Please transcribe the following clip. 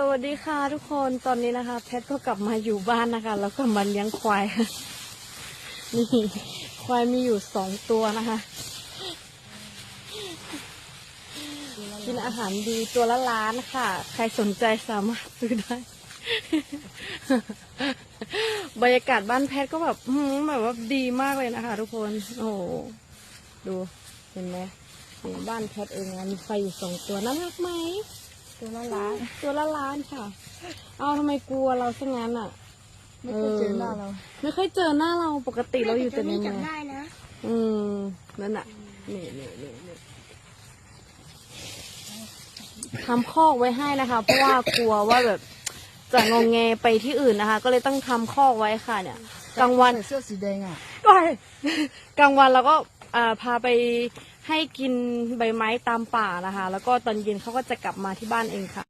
สวัสดีค่ะทุกคนตอนนี้นะคะ แพทก็กลับมาอยู่บ้านนะคะ แล้วก็มาเลี้ยงควายนี่ควายมีอยู่สองตัวนะคะ กินอาหารดีตัวละล้านค่ะ ใครสนใจสามารถซื้อได้ บรรยากาศบ้านแพทก็แบบอื้อหือแบบว่าดีมากเลยนะคะ ทุกคน โอ้โหดูเห็นไหมบ้านแพทเองนะมีไฟอยู่สองตัวน่ารักไหม ตัวละล้าน ตัวละล้านค่ะ เอาทำไมกลัวเราซะงั้นอะ ไม่เคยเจอหน้าเรา ไม่เคยเจอหน้าเราปกติเราอยู่แต่ในนี้เมืองจำได้นะอืมนั่นน่ะนี่นี่นี่นี่ทำคอกไว้ให้นะคะ เพราะว่ากลัวว่าแบบจะงงแงไปที่อื่นนะคะ ก็เลยต้องทำคอกไว้ค่ะ เนี่ย กลางวันใส่เสื้อสีแดงอะก็กลางวันเราก็อ่าพาไป ให้กินใบไม้ตามป่านะคะ แล้วก็ตอนเย็นเขาก็จะกลับมาที่บ้านเองค่ะ